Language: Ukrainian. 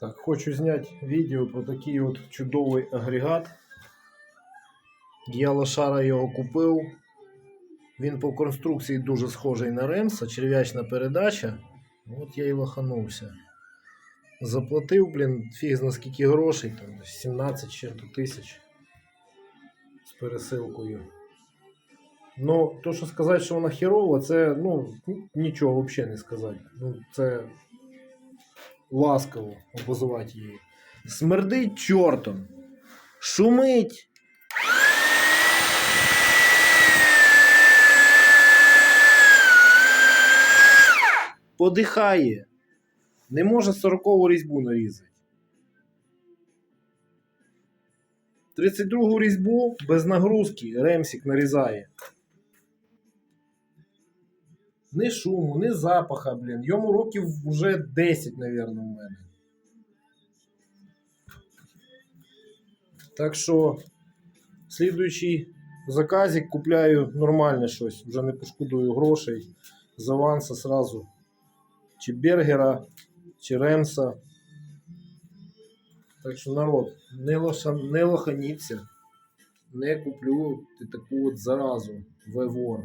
Так, хочу зняти відео про такий от чудовий агрегат. Я лошара його купив. Він по конструкції дуже схожий на Ремса, черв'ячна передача. От я і лоханувся. Заплатив, блін, фіг зна скільки грошей, там 17 чи тисяч з пересилкою. Ну, то, що сказати, що вона херова, це ну, нічого взагалі не сказати. Ну, це ласково обозвати її. Смердить чортом. Шумить. Подихає. Не може 40 різьбу нарізати. 32 різьбу без нагрузки ремсик нарізає. Ні шуму, ні запаха, блін. Йому років вже 10, напевно, у мене. Так що, слідуючий заказик купляю нормальне щось. Вже не пошкодую грошей. З аванса сразу. Чи Бергера, чи Ремса. Так що, народ, не, лоша, не лоханіться. Не куплю таку от заразу. Вевор.